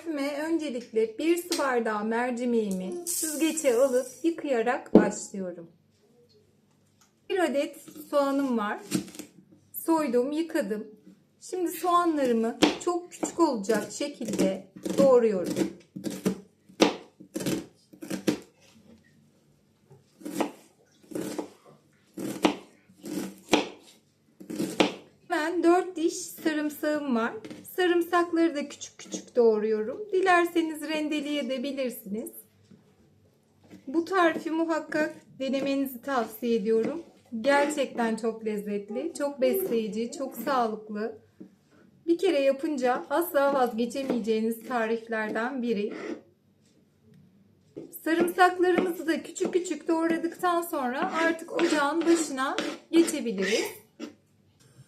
Tarifime öncelikle bir su bardağı mercimeğimi süzgece alıp yıkayarak başlıyorum. Bir adet soğanım var. Soydum, yıkadım. Şimdi soğanlarımı çok küçük olacak şekilde doğruyorum. Hemen 4 diş sarımsağım var. Sarımsakları da küçük küçük doğruyorum. Dilerseniz rendeleyebilirsiniz. Bu tarifi muhakkak denemenizi tavsiye ediyorum. Gerçekten çok lezzetli, çok besleyici, çok sağlıklı. Bir kere yapınca asla vazgeçemeyeceğiniz tariflerden biri. Sarımsaklarımızı da küçük küçük doğradıktan sonra artık ocağın başına geçebiliriz.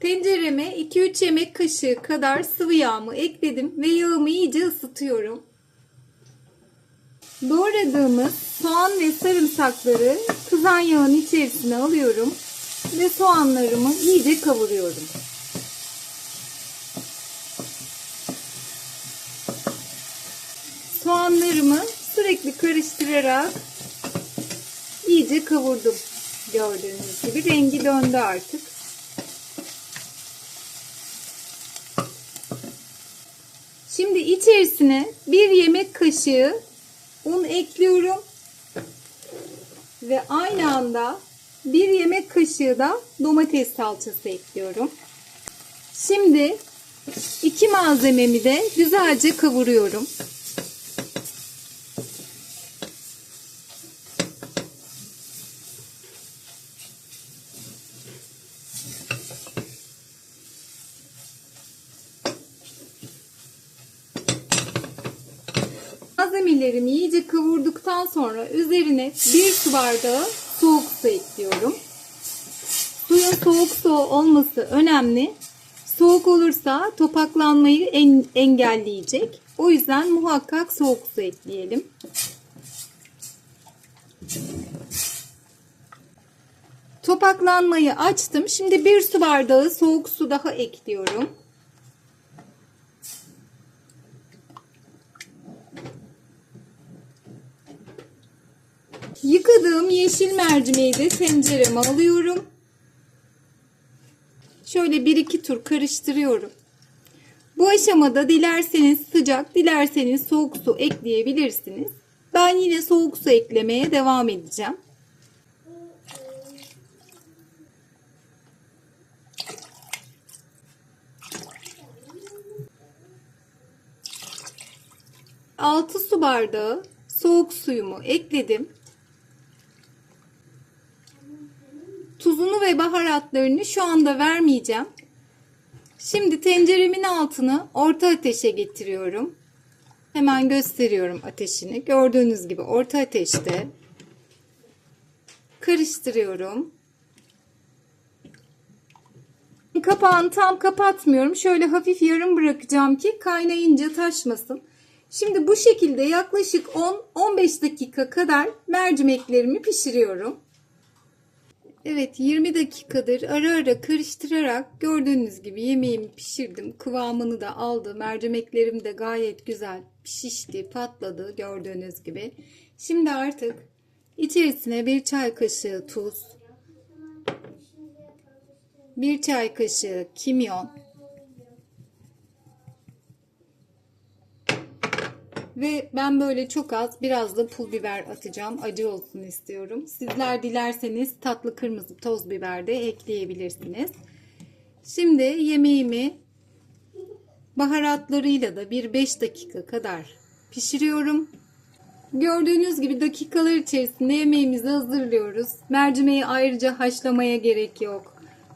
Tencereme 2-3 yemek kaşığı kadar sıvı yağımı ekledim ve yağımı iyice ısıtıyorum. Doğradığımız soğan ve sarımsakları kızan yağın içerisine alıyorum ve soğanlarımı iyice kavuruyorum. Soğanlarımı sürekli karıştırarak iyice kavurdum. Gördüğünüz gibi rengi döndü artık. Şimdi içerisine bir yemek kaşığı un ekliyorum. Ve aynı anda bir yemek kaşığı da domates salçası ekliyorum. Şimdi iki malzememi de güzelce kavuruyorum. Malzemelerimi iyice kavurduktan sonra üzerine bir su bardağı soğuk su ekliyorum. Suyun soğuk su olması önemli. Soğuk olursa topaklanmayı en, engelleyecek. O yüzden muhakkak soğuk su ekleyelim. Topaklanmayı açtım. Şimdi bir su bardağı soğuk su daha ekliyorum. Yıkadığım yeşil mercimeği de tencereme alıyorum. Şöyle bir iki tur karıştırıyorum. Bu aşamada dilerseniz sıcak, dilerseniz soğuk su ekleyebilirsiniz. Ben yine soğuk su eklemeye devam edeceğim. Altı su bardağı soğuk suyumu ekledim. Ve baharatlarını şu anda vermeyeceğim. Şimdi tenceremin altını orta ateşe getiriyorum. Hemen gösteriyorum ateşini. Gördüğünüz gibi orta ateşte karıştırıyorum. Kapağını tam kapatmıyorum. Şöyle hafif yarım bırakacağım ki kaynayınca taşmasın. Şimdi bu şekilde yaklaşık 10-15 dakika kadar mercimeklerimi pişiriyorum. Evet 20 dakikadır ara ara karıştırarak gördüğünüz gibi yemeğimi pişirdim. Kıvamını da aldı. Mercimeklerim de gayet güzel pişişti, patladı gördüğünüz gibi. Şimdi artık içerisine bir çay kaşığı tuz, bir çay kaşığı kimyon Ve ben böyle çok az biraz da pul biber atacağım. Acı olsun istiyorum. Sizler dilerseniz tatlı kırmızı toz biber de ekleyebilirsiniz. Şimdi yemeğimi baharatlarıyla da bir 5 dakika kadar pişiriyorum. Gördüğünüz gibi dakikalar içerisinde yemeğimizi hazırlıyoruz. Mercimeği ayrıca haşlamaya gerek yok.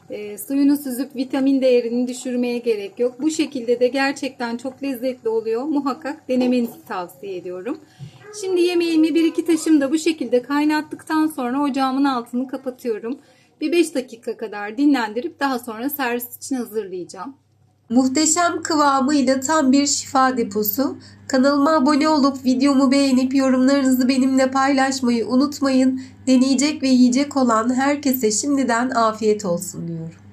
E, suyunu süzüp vitamin değerini düşürmeye gerek yok. Bu şekilde de gerçekten çok lezzetli oluyor. Muhakkak denemenizi tavsiye ediyorum. Şimdi yemeğimi bir iki taşım da bu şekilde kaynattıktan sonra ocağımın altını kapatıyorum. Bir 5 dakika kadar dinlendirip daha sonra servis için hazırlayacağım. Muhteşem kıvamıyla tam bir şifa deposu. Kanalıma abone olup videomu beğenip yorumlarınızı benimle paylaşmayı unutmayın. Deneyecek ve yiyecek olan herkese şimdiden afiyet olsun diyorum.